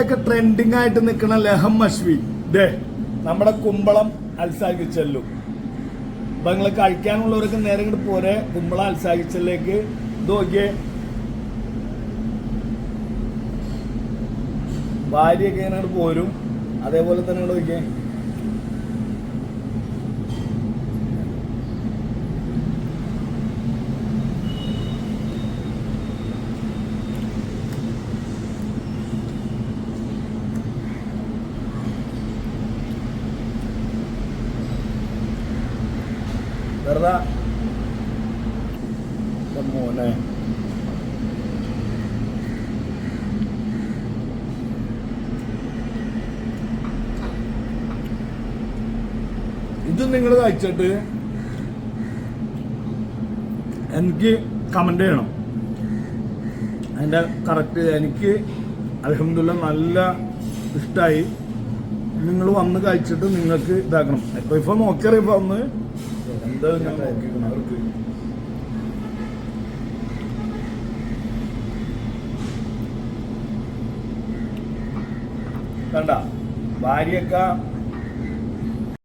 ഒക്കെ ട്രെൻഡിങ് ആയിട്ട് നിൽക്കുന്ന ലഹം അശ്വി. ദേ നമ്മുടെ കുമ്പളം അത്സാഹിച്ചല്ലു അപ്പൊ നിങ്ങൾ കഴിക്കാനുള്ളവരൊക്കെ നേരെ ഇങ്ങോട്ട് പോരെ. കുമ്പളം അൽസാക്കി ചെല്ലേക്ക് നോക്കിയേ. ഭാര്യയൊക്കെ ഇങ്ങനെ പോരും. അതേപോലെ തന്നെ നോക്കിയേ. വെറുതെ. മോനെ. ഇത് നിങ്ങൾ കഴിച്ചിട്ട് എനിക്ക് കമന്റ് ചെയ്യണം. അതിന്റെ കറക്റ്റ് എനിക്ക് അലഹമില്ല നല്ല ഇഷ്ടമായി നിങ്ങൾ വന്ന് കഴിച്ചിട്ട് നിങ്ങൾക്ക് ഇതാക്കണം. ഇപ്പൊ ഇപ്പം നോക്കിയറിയപ്പോൾ ഒന്ന് എന്താ ഞാൻ നോക്കിക്കണം അവർക്ക് കണ്ട ഭാര്യയൊക്കെ